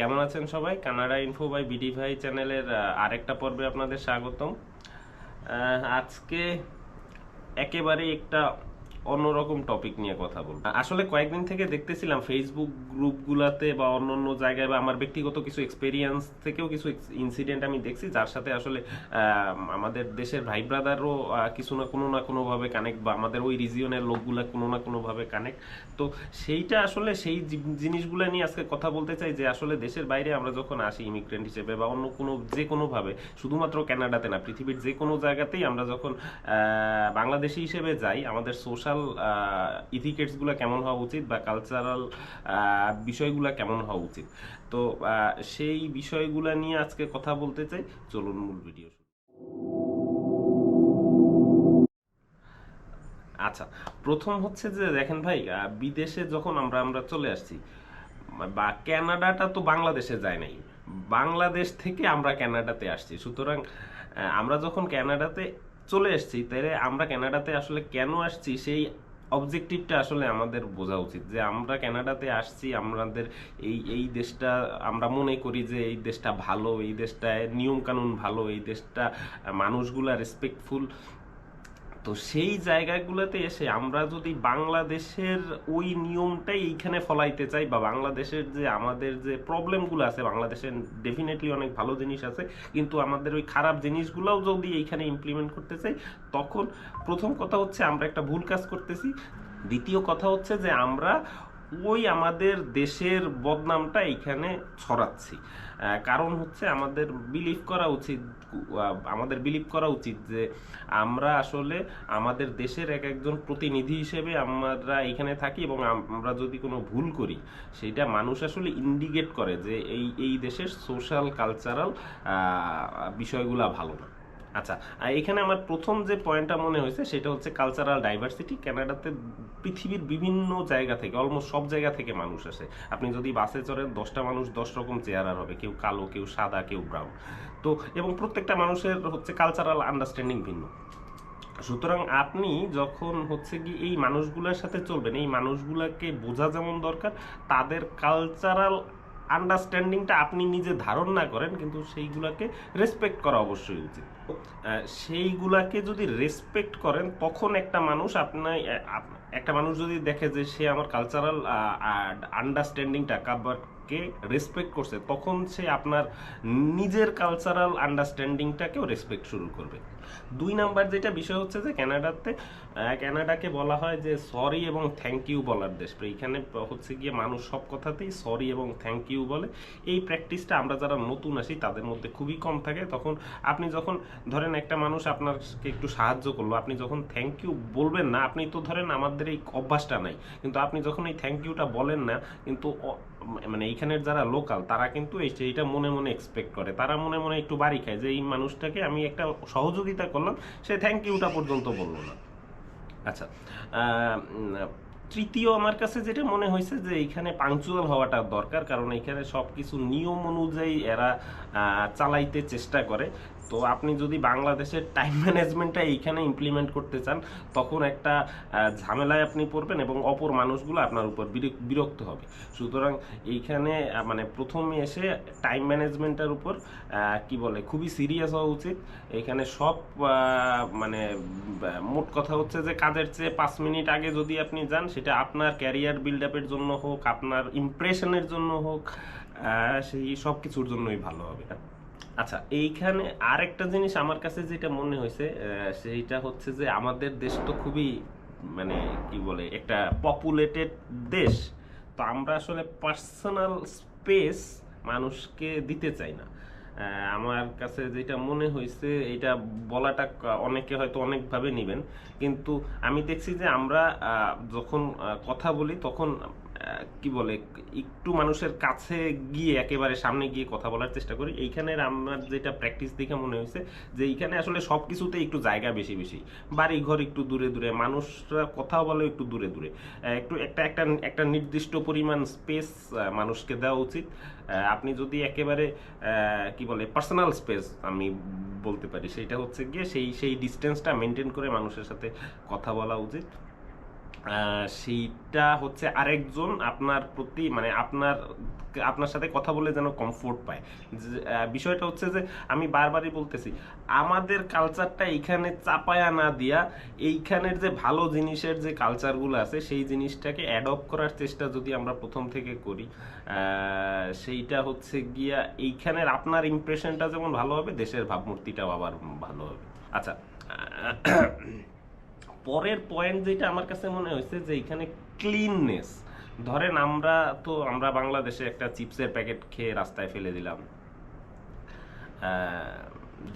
কেমন আছেন সবাই? কানাডা ইনফো বাই বিডি ভাই চ্যানেলের আরেকটা পর্বে আপনাদের স্বাগতম। আজকে একেবারে একটা অন্যরকম টপিক নিয়ে কথা বলব। আসলে কয়েকদিন থেকে দেখতেছিলাম ফেসবুক গ্রুপগুলাতে বা অন্য অন্য জায়গায় বা আমার ব্যক্তিগত কিছু এক্সপেরিয়েন্স থেকেও কিছু ইনসিডেন্ট আমি দেখছি, যার সাথে আসলে আমাদের দেশের ভাই ব্রাদারও কিছু না কোনো না কোনোভাবে কানেক্ট বা আমাদের ওই রিজিয়নের লোকগুলা কোনো না কোনোভাবে কানেক্ট তো সেইটা আসলে সেই জিনিসগুলো নিয়ে আজকে কথা বলতে চাই যে আসলে দেশের বাইরে আমরা যখন আসি ইমিগ্রেন্ট হিসেবে বা অন্য কোনো, যে কোনোভাবে, শুধুমাত্র কানাডাতে না, পৃথিবীর যে কোনো জায়গাতেই আমরা যখন বাংলাদেশি হিসেবে যাই, আমাদের সোশ্যাল ইথিকেটসগুলো কেমন হওয়া উচিত বা কালচারাল বিষয়গুলো কেমন হওয়া উচিত? তো সেই বিষয়গুলো নিয়ে আজকে কথা বলতে চাই। চলুন মূল ভিডিও আচ্ছা প্রথম হচ্ছে যে, দেখেন ভাই বিদেশে যখন আমরা আমরা চলে আসছি, বা কানাডাটা তো বাংলাদেশে যায় নাই। বাংলাদেশ থেকে আমরা কানাডাতে আসছি। সুতরাং আমরা যখন কানাডাতে চলে এসেছি। তাহলে আমরা ক্যানাডাতে আসলে কেন আসছি? সেই অবজেক্টিভটা আসলে আমাদের বোঝা উচিত যে আমরা ক্যানাডাতে আসছি, আমাদের এই এই দেশটা, আমরা মনে করি যে এই দেশটা ভালো, এই দেশটায় নিয়মকানুন ভালো, এই দেশটা মানুষগুলা রেসপেক্টফুল তো সেই জায়গাগুলোতে এসে আমরা যদি বাংলাদেশের ওই নিয়মটাই এইখানে ফলাইতে চাই বা বাংলাদেশের যে আমাদের যে প্রবলেমগুলো আছে, বাংলাদেশের ডেফিনেটলি অনেক ভালো জিনিস আছে, কিন্তু আমাদের ওই খারাপ জিনিসগুলোও যদি এইখানে ইমপ্লিমেন্ট করতে চাই, তখন প্রথম কথা হচ্ছে আমরা একটা ভুল কাজ করতেছি। দ্বিতীয় কথা হচ্ছে যে আমরা ওই আমাদের দেশের বদনামটা এইখানে ছড়াচ্ছি। কারণ হচ্ছে আমাদের বিলিভ করা উচিত আমাদের বিলিভ করা উচিত যে আমরা আসলে আমাদের দেশের এক একজন প্রতিনিধি হিসেবে আমরা এখানে থাকি এবং আমরা যদি কোনো ভুল করি, সেটা মানুষ আসলে ইন্ডিকেট করে যে এই এই দেশের সোশ্যাল কালচারাল বিষয়গুলা ভালো না। আচ্ছা আর এখানে আমার প্রথম যে পয়েন্টটা মনে হয়েছে সেটা হচ্ছে কালচারাল ডাইভার্সিটি কানাডাতে পৃথিবীর বিভিন্ন জায়গা থেকে অলমোস্ট সব জায়গা থেকে মানুষ আসে। আপনি যদি বাসে চড়েন, দশটা মানুষ দশ রকম চেহারার হবে, কেউ কালো, কেউ সাদা, কেউ ব্রাউন তো, এবং প্রত্যেকটা মানুষের হচ্ছে কালচারাল আন্ডারস্ট্যান্ডিং ভিন্ন। সুতরাং আপনি যখন হচ্ছে কি এই মানুষগুলোর সাথে চলবেন, এই মানুষগুলোকে বোঝা যেমন দরকার, তাদের কালচারাল আন্ডারস্ট্যান্ডিংটা আপনি নিজে ধারণ না করেন, কিন্তু সেইগুলাকে রেসপেক্ট করা অবশ্যই উচিত। সেইগুলাকে যদি রেসপেক্ট করেন, তখন একটা মানুষ আপনার একটা মানুষ যদি দেখে যে সে আমার কালচারাল আন্ডারস্ট্যান্ডিংটা কাবারকে রেসপেক্ট করছে, তখন সে আপনার নিজের কালচারাল আন্ডারস্ট্যান্ডিংটাকেও রেসপেক্ট শুরু করবে। দুই নাম্বার যেটা বিষয় হচ্ছে যে ক্যানাডাতে ক্যানাডাকে বলা হয় যে, সরি এবং থ্যাংক ইউ বলার দেশ। এইখানে হচ্ছে গিয়ে মানুষ সব কথাতেই সরি এবং থ্যাংক ইউ বলে। এই প্র্যাকটিসটা আমরা যারা নতুন আসি, তাদের মধ্যে খুবই কম থাকে। তখন আপনি যখন, ধরেন একটা মানুষ আপনাকে একটু সাহায্য করল, আপনি যখন থ্যাংক ইউ বলবেন না, আপনি তো ধরেন আমাদের এই অভ্যাসটা নাই। কিন্তু আপনি যখন এই থ্যাংক ইউটা বলেন না, কিন্তু মানে এইখানের যারা লোকাল তারা কিন্তু এইটা মনে মনে এক্সপেক্ট করে। তারা মনে মনে একটু বাড়ি খায় যে, এই মানুষটাকে আমি একটা সহযোগিতা করলাম, সে থ্যাংক ইউটা পর্যন্ত বলল না। আচ্ছা তৃতীয় আমার কাছে যেটা মনে হয়েছে যে এখানে পাংচুয়াল হওয়াটা দরকার, কারণ এখানে সব কিছু নিয়ম অনুযায়ী এরা চালাইতে চেষ্টা করে। তো আপনি যদি বাংলাদেশের টাইম ম্যানেজমেন্টটা এইখানে ইমপ্লিমেন্ট করতে চান, তখন একটা ঝামেলায় আপনি পড়বেন এবং অপর মানুষগুলো আপনার উপর বিরক- বিরক্ত হবে। সুতরাং এইখানে মানে প্রথমে এসে টাইম ম্যানেজমেন্টের উপর কি বলে, খুবই সিরিয়াস হওয়া উচিত। এখানে সব মানে মোট কথা হচ্ছে যে কাজের চেয়ে পাঁচ মিনিট আগে যদি আপনি যান সেটা আপনার ক্যারিয়ার বিল্ড আপের জন্য হোক, আপনার ইমপ্রেশনের জন্য হোক সেই সব কিছুর জন্যই ভালো হবে। আচ্ছা এইখানে আরেকটা জিনিস আমার কাছে যেটা মনে হয়েছে সেইটা হচ্ছে যে আমাদের দেশ তো খুবই মানে কি বলে, একটা পপুলেটেড দেশ। তো আমরা আসলে পার্সোনাল স্পেস মানুষকে দিতে চাই না। আমার কাছে যেটা মনে হয়েছে, এটা বলাটা অনেকে হয়তো অনেকভাবে নেবেন। কিন্তু আমি দেখছি যে আমরা যখন কথা বলি, তখন কি বলে, একটু মানুষের কাছে গিয়ে, একেবারে সামনে গিয়ে কথা বলার চেষ্টা করি। এইখানের আমার যেটা প্র্যাকটিস দেখে মনে হয়েছে যে, এইখানে আসলে সব কিছুতে একটু জায়গা বেশি বেশি। বাড়ি ঘর একটু দূরে দূরে, মানুষরা কথা বলে একটু দূরে দূরে। একটু একটা একটা একটা নির্দিষ্ট পরিমাণ স্পেস মানুষকে দেওয়া উচিত। আপনি যদি একেবারে কি বলে পার্সোনাল স্পেস আমি বলতে পারি, সেটা হচ্ছে গিয়ে সেই সেই ডিস্টেন্সটা মেনটেন করে মানুষের সাথে কথা বলা উচিত। সেইটা হচ্ছে আরেকজন আপনার প্রতি মানে আপনার আপনার সাথে কথা বলে যেন কমফোর্ট পায়। বিষয়টা হচ্ছে যে, আমি বারবারই বলতেছি, আমাদের কালচারটা এইখানে চাপায়া না দিয়া, এইখানের যে ভালো জিনিসের যে কালচারগুলো আছে, সেই জিনিসটাকে অ্যাডপ্ট করার চেষ্টা যদি আমরা প্রথম থেকে করি সেইটা হচ্ছে গিয়া এইখানের আপনার ইমপ্রেশনটা যেমন ভালো হবে, দেশের ভাবমূর্তিটাও আবার ভালো হবে। আচ্ছা পরের পয়েন্ট যেটা আমার কাছে মনে হয়েছে যে এখানে ক্লিননেস ধরেন আমরা তো আমরা বাংলাদেশে একটা চিপসের প্যাকেট খেয়ে রাস্তায় ফেলে দিলাম।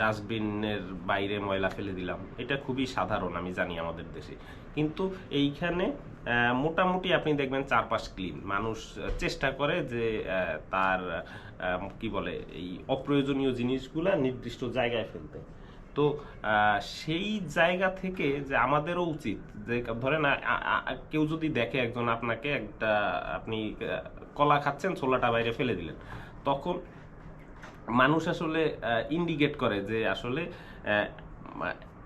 ডাস্টবিনের বাইরে ময়লা ফেলে দিলাম। এটা খুবই সাধারণ, আমি জানি আমাদের দেশে। কিন্তু এইখানে মোটামুটি আপনি দেখবেন চারপাশ ক্লিন মানুষ চেষ্টা করে যে তার কি বলে, এই অপ্রয়োজনীয় জিনিসগুলা নির্দিষ্ট জায়গায় ফেলতে। তো সেই জায়গা থেকে যে আমাদেরও উচিত যে, ধরেন কেউ যদি দেখে একজন আপনাকে একটা, আপনি কলা খাচ্ছেন, ছোলাটা বাইরে ফেলে দিলেন, তখন মানুষ আসলে ইন্ডিকেট করে যে আসলে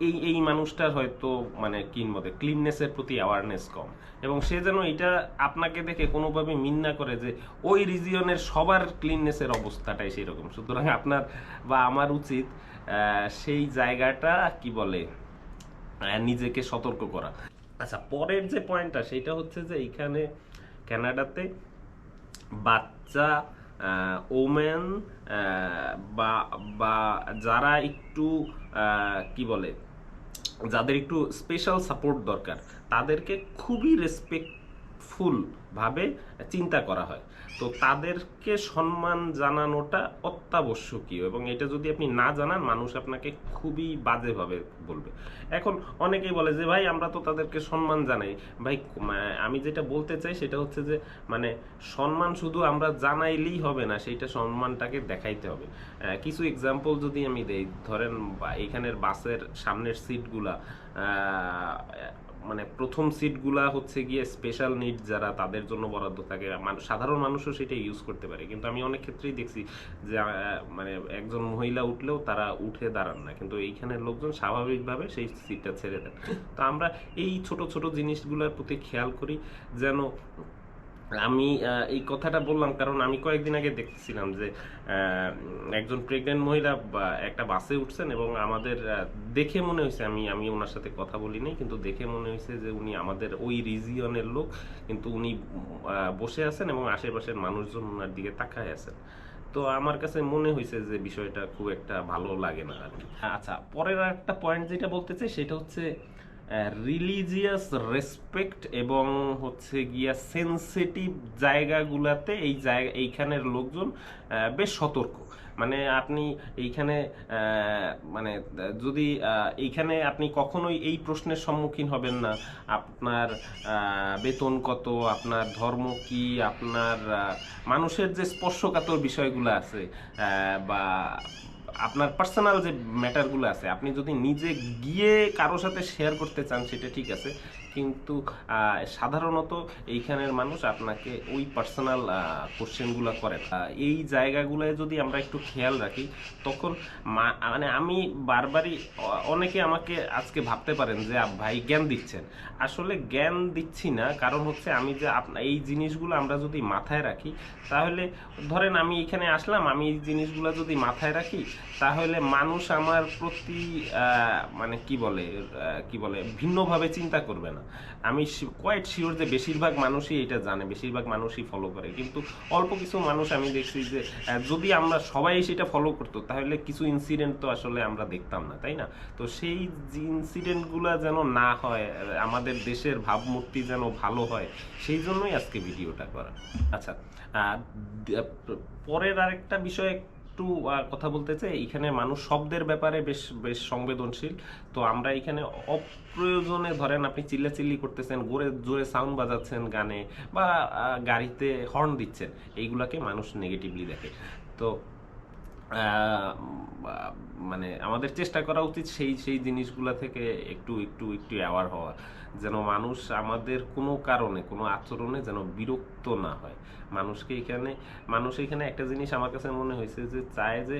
এই এই মানুষটার হয়তো মানে কি মতে ক্লিননেসের প্রতি অ্যাওয়ারনেস কম। এবং সে যেন এটা আপনাকে দেখে কোনোভাবে মিন না করে যে, ওই রিজিয়নের সবার ক্লিননেসের অবস্থাটাই সেই রকম সুতরাং আপনার বা আমার উচিত সেই জায়গাটা, কি বলে নিজেকে সতর্ক করা। আচ্ছা পরের যে পয়েন্টটা, সেটা হচ্ছে যে এইখানে কানাডাতে বাচ্চা ওমেন বা বা যারা একটু কি বলে, যাদের একটু স্পেশাল সাপোর্ট দরকার, তাদেরকে খুবই রেসপেক্টফুল ভাবে চিন্তা করা হয়। তো তাদেরকে সম্মান জানানোটা অত্যাবশ্যকীয় এবং এটা যদি আপনি না জানান, মানুষ আপনাকে খুবই বাজেভাবে বলবে। এখন অনেকেই বলে যে, ভাই, আমরা তো তাদেরকে সম্মান জানাই। ভাই আমি যেটা বলতে চাই সেটা হচ্ছে যে মানে সম্মান শুধু আমরা জানাইলেই হবে না, সেইটা সম্মানটাকে দেখাইতে হবে। কিছু এক্সাম্পল যদি আমি দেই, ধরেন এইখানের বাসের সামনের সিটগুলা মানে প্রথম সিটগুলা হচ্ছে গিয়ে স্পেশাল নিড যারা তাদের জন্য বরাদ্দ থাকে। সাধারণ মানুষও সেটা ইউজ করতে পারে। কিন্তু আমি অনেক ক্ষেত্রেই দেখছি যে মানে একজন মহিলা উঠলেও তারা উঠে দাঁড়ান না। কিন্তু এইখানের লোকজন স্বাভাবিকভাবে সেই সিটটা ছেড়ে দেন। তো আমরা এই ছোট ছোট জিনিসগুলোর প্রতি খেয়াল করি যেন আমি এই কথাটা বললাম কারণ আমি কয়েকদিন আগে দেখতেছিলাম যে একজন প্রেগনেন্ট মহিলা একটা বাসে উঠছেন এবং আমাদের দেখে মনে হয়েছে, আমি আমি ওনার সাথে কথা বলি নাই, কিন্তু দেখে মনে হয়েছে যে উনি আমাদের ওই রিজিয়নের লোক, কিন্তু উনি বসে আছেন এবং আশেপাশের মানুষজন ওনার দিকে তাকায় আছেন। তো আমার কাছে মনে হয়েছে যে বিষয়টা খুব একটা ভালো লাগে না আর আচ্ছা পরের একটা পয়েন্ট যেটা বলতে চাই, সেটা হচ্ছে রিলিজিয়াস রেসপেক্ট এবং হচ্ছে গিয়া সেন্সিটিভ জায়গাগুলাতে এই জায়গা এইখানের লোকজন বেশ সতর্ক। মানে আপনি এইখানে মানে যদি এইখানে আপনি কখনোই এই প্রশ্নের সম্মুখীন হবেন না। আপনার বেতন কত, আপনার ধর্ম কি, আপনার মানুষের যে স্পর্শকাতর বিষয়গুলো আছে বা আপনার পার্সোনাল যে ম্যাটারগুলো আছে, আপনি যদি নিজে গিয়ে কারোর সাথে শেয়ার করতে চান, সেটা ঠিক আছে। কিন্তু সাধারণত এইখানের মানুষ আপনাকে ওই পার্সোনাল কোশ্চেনগুলো আহ, এই জায়গাগুলোয় যদি আমরা একটু খেয়াল রাখি তখন মানে আমি বারবারই অনেকে আমাকে আজকে ভাবতে পারেন যে ভাই জ্ঞান দিচ্ছেন। আসলে জ্ঞান দিচ্ছি না কারণ হচ্ছে আমি যে আপনা- এই জিনিসগুলো আমরা যদি মাথায় রাখি তাহলে ধরেন আমি এখানে আসলাম আমি এই জিনিসগুলো যদি মাথায় রাখি তাহলে মানুষ আমার প্রতি মানে কি বলে কি বলে ভিন্নভাবে চিন্তা করবে না। আমি কোয়াইট শিওর যে বেশিরভাগ মানুষই এটা জানে, বেশিরভাগ মানুষই ফলো করে। কিন্তু অল্প কিছু মানুষ আমি দেখছি যে যদি আমরা সবাই সেটা ফলো করতো, তাহলে কিছু ইনসিডেন্ট তো আসলে আমরা দেখতাম না, তাই না? তো সেই ইনসিডেন্টগুলো যেন না হয়, আমাদের দেশের ভাবমূর্তি যেন ভালো হয়, সেই জন্যই আজকে ভিডিওটা করা। আচ্ছা পরের আরেকটা বিষয় একটু কথা বলতে চাই, এখানে মানুষ শব্দের ব্যাপারে বেশ বেশ সংবেদনশীল। তো আমরা এখানে অপ্রয়োজনে ধরেন আপনি চিল্লাচিল্লি করতেছেন, গোরে জোরে সাউন্ড বাজাচ্ছেন গানে বা গাড়িতে হর্ন দিচ্ছেন, এইগুলাকে মানুষ নেগেটিভলি দেখে। তো মানে আমাদের চেষ্টা করা উচিত সেই সেই জিনিসগুলা থেকে একটু একটু একটু অ্যাওয়ার হওয়া যেন মানুষ আমাদের কোনো কারণে, কোনো আচরণে যেন বিরক্ত না হয়। মানুষকে এখানে, মানুষ এখানে একটা জিনিস আমার কাছে মনে হয়েছে যে চায় যে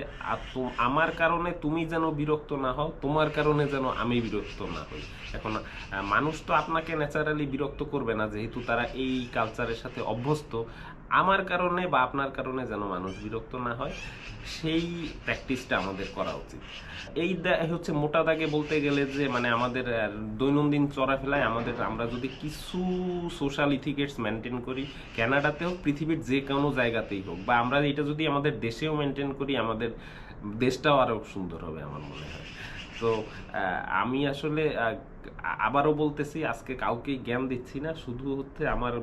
আমার কারণে তুমি যেন বিরক্ত না হও, তোমার কারণে যেন আমি বিরক্ত না হই। এখন মানুষ তো আপনাকে ন্যাচারালি বিরক্ত করবে না, যেহেতু তারা এই কালচারের সাথে অভ্যস্ত। আমার কারণে বা আপনার কারণে যেন মানুষ বিরক্ত না হয়, সেই প্র্যাকটিসটা আমাদের করা উচিত। এই হচ্ছে মোটা দাগে বলতে গেলে যে মানে আমাদের দৈনন্দিন চলাফেলায় আমাদের, আমরা যদি কিছু সোশ্যাল ইথিকেটস মেনটেন করি কানাডাতে হোক পৃথিবীর যে কোনো জায়গাতেই হোক, বা আমরা এটা যদি আমাদের দেশেও মেনটেন করি, আমাদের দেশটাও আরও সুন্দর হবে আমার মনে হয়। তো আমি আসলে আবারও বলতেছি, আজকে কাউকে জ্ঞান দিচ্ছি না। শুধু হচ্ছে আমার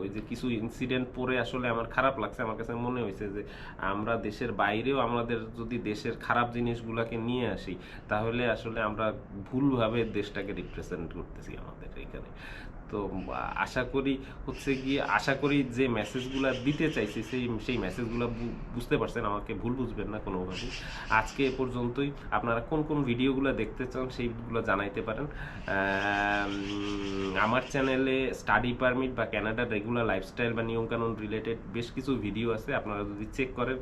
ওই যে কিছু ইনসিডেন্ট পরে আসলে আমার খারাপ লাগছে। আমার কাছে মনে হয়েছে যে, আমরা দেশের বাইরেও আমাদের যদি দেশের খারাপ জিনিসগুলোকে নিয়ে আসি, তাহলে আসলে আমরা ভুলভাবে দেশটাকে রিপ্রেজেন্ট করতেছি আমাদের এখানে। তো আশা করি হচ্ছে গিয়ে, আশা করি যে মেসেজগুলো দিতে চাইছি, সেই সেই মেসেজগুলো বুঝতে পারছেন, আমাকে ভুল বুঝবেন না কোনোভাবে আজকে এ পর্যন্তই। আপনারা কোন কোন ভিডিওগুলো দেখতে চান, সেইগুলো জানাইতে পারেন। আমার চ্যানেলে স্টাডি পারমিট বা ক্যানাডার রেগুলার লাইফস্টাইল বা নিয়মকানুন রিলেটেড বেশ কিছু ভিডিও আছে, আপনারা যদি চেক করেন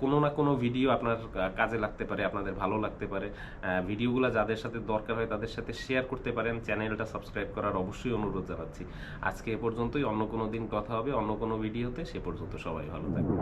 কোনো না কোনো ভিডিও আপনার কাজে লাগতে পারে, আপনাদের ভালো লাগতে পারে। ভিডিওগুলো যাদের সাথে দরকার হয় তাদের সাথে শেয়ার করতে পারেন চ্যানেলটা সাবস্ক্রাইব করার অবশ্যই অনুরোধ জানাচ্ছি। আজকে এ পর্যন্তই, অন্য কোনো দিন কথা হবে, অন্য কোনো ভিডিওতে সে পর্যন্ত সবাই ভালো থাকবেন।